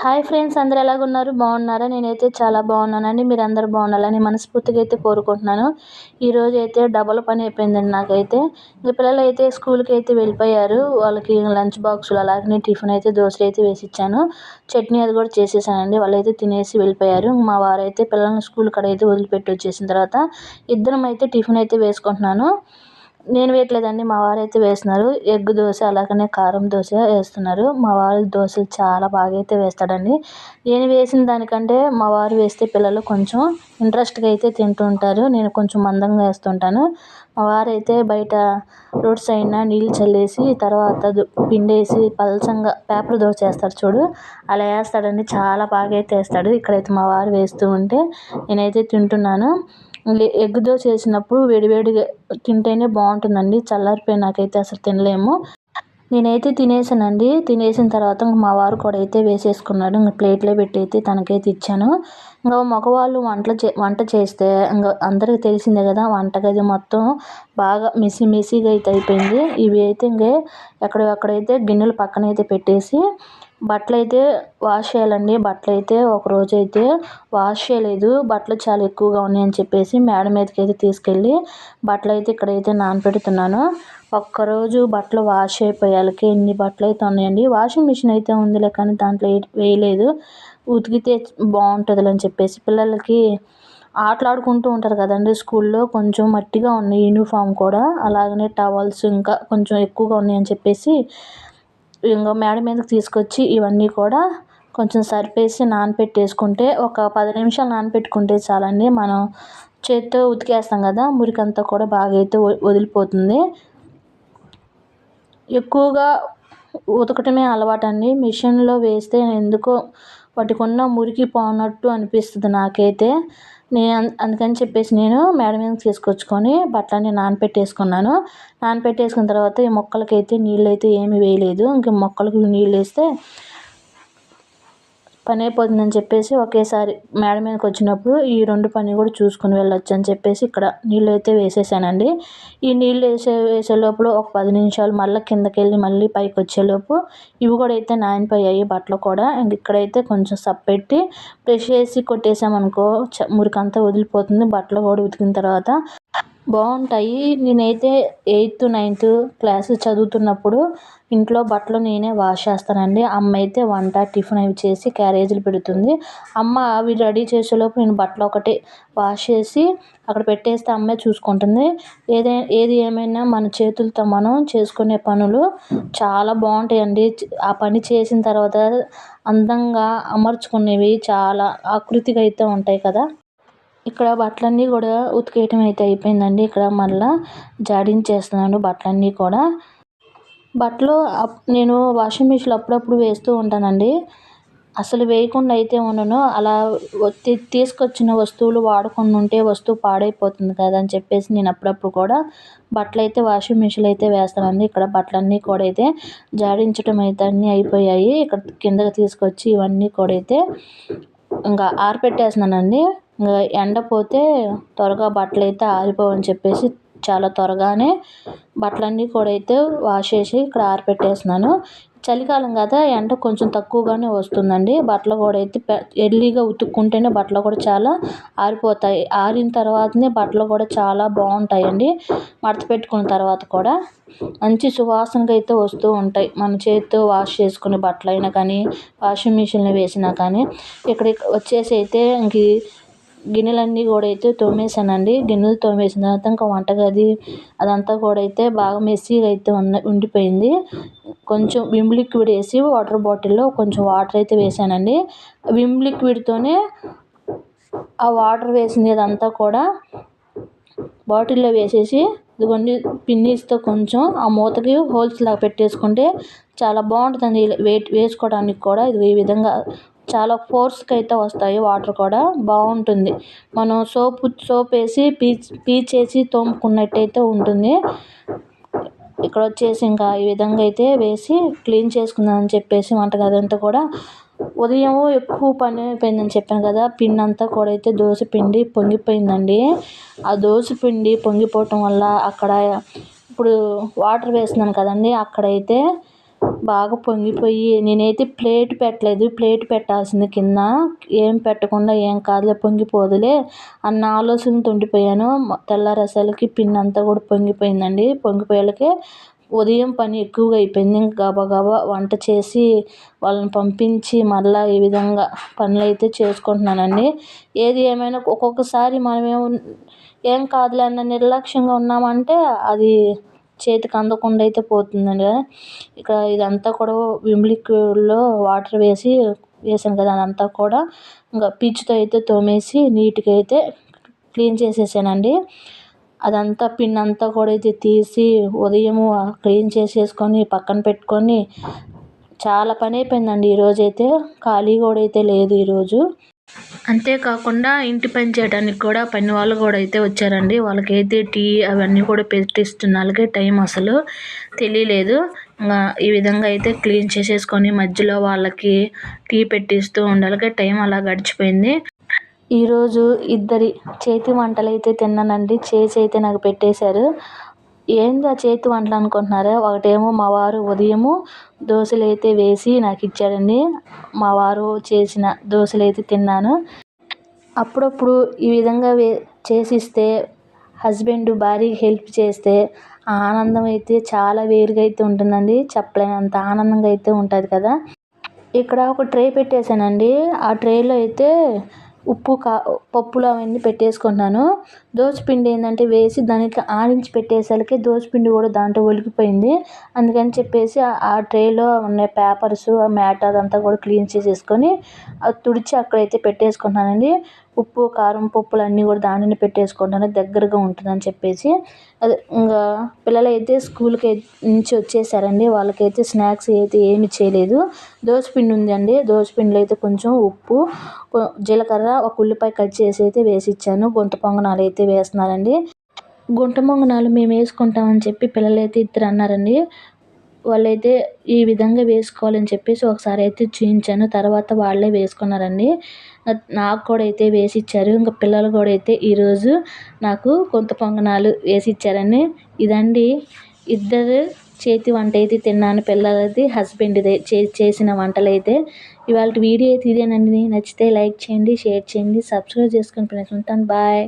Hi friends అందరు ఎలాగున్నారు? బాగున్నారా? నేనైతే చాలా బాగున్నానండి. మీరు అందరు బాగుండాలని మనస్ఫూర్తిగా అయితే కోరుకుంటున్నాను. ఈరోజు అయితే డబల్ పని అయిపోయిందండి నాకైతే. ఇంకా పిల్లలు అయితే స్కూల్కి అయితే వెళ్ళిపోయారు. వాళ్ళకి లంచ్ బాక్సులు అలాగే టిఫిన్ అయితే దోశలు అయితే వేసి ఇచ్చాను చట్నీ అది కూడా చేసేసానండి. వాళ్ళు అయితే తినేసి వెళ్ళిపోయారు. మా వారైతే పిల్లల్ని స్కూల్ కాడ అయితే వదిలిపెట్టి వచ్చేసిన తర్వాత ఇద్దరం అయితే టిఫిన్ అయితే వేసుకుంటున్నాను. నేను వేయట్లేదండి. మా వారు అయితే వేస్తున్నారు. ఎగ్ దోశ అలాగనే కారం దోశ వేస్తున్నారు. మా వారు దోశలు చాలా బాగా అయితే వేస్తాడండి. నేను వేసిన దానికంటే మా వారు వేస్తే పిల్లలు కొంచెం ఇంట్రెస్ట్గా అయితే తింటూ ఉంటారు. నేను కొంచెం మందంగా వేస్తుంటాను. మా వారు అయితే బయట రోడ్ సైడ్న నీళ్ళు చల్లేసి తర్వాత పిండేసి పలసంగా పేపర్ దోశ వేస్తారు చూడు. అలా వేస్తాడండి. చాలా బాగా అయితే వేస్తాడు. ఇక్కడైతే మా వారు వేస్తూ ఉంటే నేనైతే తింటున్నాను. ఎగ్ దోశ చేసినప్పుడు వేడివేడిగా తింటేనే బాగుంటుందండి. చల్లారిపోయినాకైతే అసలు తినలేము. నేనైతే తినేసానండి. తినేసిన తర్వాత ఇంక మా వారు కూడా అయితే వేసేసుకున్నాడు. ఇంకా ప్లేట్లో పెట్టి అయితే తనకైతే ఇచ్చాను. ఇంకా మగవాళ్ళు వంటలు చే వంట చేస్తే ఇంకా అందరికీ తెలిసిందే కదా వంటగది మొత్తం బాగా మెసి మెసిగా అయితే అయిపోయింది. ఇవి అయితే ఇంకే ఎక్కడెక్కడైతే గిన్నెలు పక్కన అయితే పెట్టేసి బట్టలు అయితే వాష్ చేయాలండి. బట్టలు అయితే ఒకరోజు అయితే వాష్ చేయలేదు. బట్టలు చాలా ఎక్కువగా ఉన్నాయని చెప్పేసి మేడ మీదకి అయితే తీసుకెళ్ళి బట్టలు అయితే ఇక్కడైతే నానపెడుతున్నాను. ఒక్కరోజు బట్టలు వాష్ అయిపోయాలకి ఎన్ని బట్టలు అయితే ఉన్నాయండి. వాషింగ్ మిషన్ అయితే ఉందిలే కానీ దాంట్లో వేయలేదు. ఉతికితే బాగుంటుంది అని చెప్పేసి పిల్లలకి ఆటలాడుకుంటూ ఉంటారు కదండి స్కూల్లో. కొంచెం మట్టిగా ఉన్నాయి యూనిఫామ్ కూడా అలాగనే టవల్స్ ఇంకా కొంచెం ఎక్కువగా ఉన్నాయని చెప్పేసి ఇంకా మేడ మీదకి తీసుకొచ్చి ఇవన్నీ కూడా కొంచెం సరిపేసి నానపెట్టేసుకుంటే ఒక పది నిమిషాలు నానపెట్టుకుంటే చాలండి. మనం చేత్తో ఉతికేస్తాం కదా మురికంతా కూడా బాగా అయితే వదిలిపోతుంది. ఎక్కువగా ఉతకటమే అలవాటు అండి మిషన్లో వేస్తే ఎందుకో వాటికున్న మురికి పోనట్టు అనిపిస్తుంది నాకైతే. నేను అందుకని చెప్పేసి నేను మేడ మీద తీసుకొచ్చుకొని బట్టలన్నీ నానపెట్టేసుకున్నాను. నానపెట్టేసుకున్న తర్వాత ఈ మొక్కలకైతే నీళ్ళు అయితే ఏమీ వేయలేదు. ఇంక మొక్కలకు నీళ్ళు వేస్తే పని అయిపోతుందని చెప్పేసి ఒకేసారి మేడ మీదకి వచ్చినప్పుడు ఈ రెండు పని కూడా చూసుకుని వెళ్ళొచ్చు అని చెప్పేసి ఇక్కడ నీళ్ళు అయితే వేసేసానండి. ఈ నీళ్ళు వేసే వేసే లోపల ఒక పది నిమిషాలు మళ్ళీ కిందకి వెళ్ళి మళ్ళీ పైకి వచ్చేలోపు ఇవి కూడా అయితే నానిపోయాయి బట్టలు కూడా. ఇంక ఇక్కడైతే కొంచెం సప్పెట్టి బ్రష్ వేసి కొట్టేసామనుకో మురికంతా వదిలిపోతుంది బట్టలు కూడా ఉతికిన తర్వాత. బాగుంటాయి. నేనైతే ఎయిత్ నైన్త్ క్లాస్ చదువుతున్నప్పుడు ఇంట్లో బట్టలు నేనే వాష్ చేస్తానండి. అమ్మ అయితే వంట టిఫిన్ అవి చేసి క్యారేజీలు పెడుతుంది. అమ్మ అవి రెడీ చేసేలోపు నేను బట్టలు ఒకటి వాష్ చేసి అక్కడ పెట్టేస్తే అమ్మే చూసుకుంటుంది. ఏదైనా ఏది ఏమైనా మన చేతులతో మనం చేసుకునే పనులు చాలా బాగుంటాయండి. ఆ పని చేసిన తర్వాత అందంగా అమర్చుకునేవి చాలా ఆకృతిగా అయితే ఉంటాయి కదా. ఇక్కడ బట్టలన్నీ కూడా ఉతికేయటం అయితే అయిపోయిందండి. ఇక్కడ మళ్ళీ జాడించేస్తున్నాను బట్టలన్నీ కూడా. బట్టలు నేను వాషింగ్ మిషన్లో అప్పుడప్పుడు వేస్తూ ఉంటానండి. అసలు వేయకుండా అయితే ఉండను. అలా తీసుకొచ్చిన వస్తువులు వాడకుండా ఉంటే వస్తువు పాడైపోతుంది కదా అని చెప్పేసి నేను అప్పుడప్పుడు కూడా బట్టలు అయితే వాషింగ్ మిషన్లో అయితే వేస్తానండి. ఇక్కడ బట్టలన్నీ కూడా అయితే జాడించడం అయితే అన్నీ అయిపోయాయి. ఇక్కడ కిందకి తీసుకొచ్చి ఇవన్నీ కూడా అయితే ఇంకా ఆరపెట్టేస్తున్నానండి. ఎండ పోతే త్వరగా బట్టలు అయితే ఆరిపోవని చెప్పేసి చాలా త్వరగానే బట్టలన్నీ కూడా అయితే వాష్ చేసి ఇక్కడ ఆరిపెట్టేసినాను చలికాలం కదా ఎండ కొంచెం తక్కువగానే వస్తుందండి. బట్టలు కూడా అయితే ఎర్లీగా ఉతుక్కుంటేనే బట్టలు కూడా చాలా ఆరిపోతాయి. ఆరిన తర్వాతనే బట్టలు కూడా చాలా బాగుంటాయండి. మడత పెట్టుకున్న తర్వాత కూడా మంచి సువాసనగా అయితే వస్తూ ఉంటాయి. మన చేతితో వాష్ చేసుకునే బట్టలైనా కానీ వాషింగ్ మిషన్లో వేసినా కానీ ఇక్కడ వచ్చేసి అయితే ఇంక గిన్నెలన్నీ కూడా అయితే తోమేసానండి గిన్నెలు తోమేసిన తర్వాత ఇంకా వంటగది అదంతా కూడా అయితే బాగా మెస్సీగా అయితే ఉన్న ఉండిపోయింది. కొంచెం విమ్ లిక్విడ్ వేసి వాటర్ బాటిల్లో కొంచెం వాటర్ అయితే వేసానండి విమ్ లిక్విడ్తోనే ఆ వాటర్ వేసింది అదంతా కూడా. బాటిల్లో వేసేసి ఇదిగోండి పిన్నీస్తో కొంచెం ఆ మూతకి హోల్స్ లాగా పెట్టేసుకుంటే చాలా బాగుంటుందండి. వెయిట్ వేసుకోవడానికి కూడా ఇది ఈ విధంగా చాలా ఫోర్స్కి అయితే వస్తాయి వాటర్ కూడా బాగుంటుంది. మనం సోపు సోప్ వేసి పీచ్ పీచేసి తోముకున్నట్టయితే ఉంటుంది. ఇక్కడ వచ్చేసి ఇంకా ఈ విధంగా అయితే వేసి క్లీన్ చేసుకుందామని చెప్పేసి వంటగది అంతా కూడా. ఉదయం ఎక్కువ పని అయిపోయిందని చెప్పాను కదా పిండి అంతా కూడా అయితే దోశ పిండి పొంగిపోయిందండి. ఆ దోశ పిండి పొంగిపోవటం వల్ల అక్కడ ఇప్పుడు వాటర్ వేస్తున్నాను కదండి అక్కడైతే బాగా పొంగిపోయి నేనైతే ప్లేట్ పెట్టలేదు. ప్లేట్ పెట్టాల్సింది కింద. ఏం పెట్టకుండా ఏం కాదులే పొంగిపోదులే అన్న ఆలోచనతో ఉండిపోయాను. తెల్లారేసరికి పిన్ అంతా కూడా పొంగిపోయిందండి. పొంగిపోయేలకే ఉదయం పని ఎక్కువగా అయిపోయింది. గబా గబా వంట చేసి వాళ్ళని పంపించి మళ్ళీ ఈ విధంగా పనులు అయితే చేసుకుంటున్నానండి. ఏది ఏమైనా ఒక్కొక్కసారి మనమేమో ఏం కాదులే అన్న నిర్లక్ష్యంగా ఉన్నామంటే అది చేతికి అందకుండా అయితే పోతుందండి కదా. ఇక్కడ ఇదంతా కూడా విమ్ లిక్విడ్లో వాటర్ వేసి వేసాను కదా అదంతా కూడా ఇంకా పీచుతో అయితే తోమేసి నీట్గా అయితే క్లీన్ చేసేసానండి. అదంతా పిన్ అంతా కూడా అయితే తీసి ఉదయము క్లీన్ చేసేసుకొని పక్కన పెట్టుకొని చాలా పని అయిపోయిందండి ఈరోజైతే ఖాళీ కూడా అయితే లేదు ఈరోజు అంతేకాకుండా ఇంటి పని చేయడానికి కూడా పని వాళ్ళు కూడా అయితే వచ్చారండి. వాళ్ళకైతే టీ అవన్నీ కూడా పెట్టిస్తున్న టైం అసలు తెలియలేదు. ఇంకా ఈ విధంగా అయితే క్లీన్ చేసేసుకొని మధ్యలో వాళ్ళకి టీ పెట్టిస్తూ ఉండాలి. టైం అలా గడిచిపోయింది. ఈరోజు ఇద్దరి చేతి వంటలు అయితే తిన్నానండి. చేసి అయితే నాకు పెట్టేశారు. ఏందా చేతి వంటలు అనుకుంటున్నారా? ఒకటేమో మా వారు ఉదయము దోశలు అయితే వేసి నాకు ఇచ్చాడండి. మా వారు చేసిన దోశలు అయితే తిన్నాను. అప్పుడప్పుడు ఈ విధంగా వే చేసిస్తే హస్బెండ్ భార్యకి హెల్ప్ చేస్తే ఆ ఆనందం అయితే చాలా వేరుగా అయితే ఉంటుందండి. చెప్పలేనంత ఆనందంగా అయితే ఉంటుంది కదా. ఇక్కడ ఒక ట్రే పెట్టేశానండి. ఆ ట్రేలో అయితే ఉప్పు కా పప్పులు అవన్నీ పెట్టేసుకున్నాను దోసపిండి ఏంటంటే వేసి దానికి ఆడించి పెట్టేసరికి దోసపిండి కూడా దాంట్లో ఒలికిపోయింది అందుకని చెప్పేసి ఆ ట్రేలో ఉన్న పేపర్స్ మ్యాట్ అదంతా కూడా క్లీన్ చేసేసుకొని అది తుడిచి అక్కడైతే పెట్టేసుకున్నానండి ఉప్పు కారం పప్పులు అన్నీ కూడా దానిని పెట్టేసుకుంటాను దగ్గరగా ఉంటుందని చెప్పేసి అదే ఇంకా పిల్లలు అయితే స్కూల్కి నుంచి వచ్చేసారండి. వాళ్ళకైతే స్నాక్స్ అయితే ఏమి చేయలేదు. పిండి ఉందండి. పిండిలో అయితే కొంచెం ఉప్పు జీలకర్ర ఒక ఉల్లిపాయ కట్ చేసి అయితే వేసి ఇచ్చాను గుంట పొంగనాలు అయితే వేస్తున్నారండి. గుంట మొంగనాలు మేము వేసుకుంటామని చెప్పి పిల్లలు అయితే ఇద్దరు అన్నారండి వాళ్ళైతే ఈ విధంగా వేసుకోవాలని చెప్పేసి ఒకసారి అయితే చూపించాను తర్వాత వాళ్ళే వేసుకున్నారండి. నాకు కూడా అయితే వేసి ఇచ్చారు ఇంకా పిల్లలు కూడా అయితే ఈరోజు నాకు కొంత పొంగనాలు వేసి ఇచ్చారండి ఇదండి. ఇద్దరు చేతి వంట అయితే తిన్నాను. పిల్లలది హస్బెండ్ది చే చేసిన వంటలు అయితే ఇవాళ వీడియో అయితే ఇదేనండి. నచ్చితే లైక్ చేయండి షేర్ చేయండి సబ్స్క్రైబ్ చేసుకుని ఫ్రెండ్స్ ఉంటాను. బాయ్.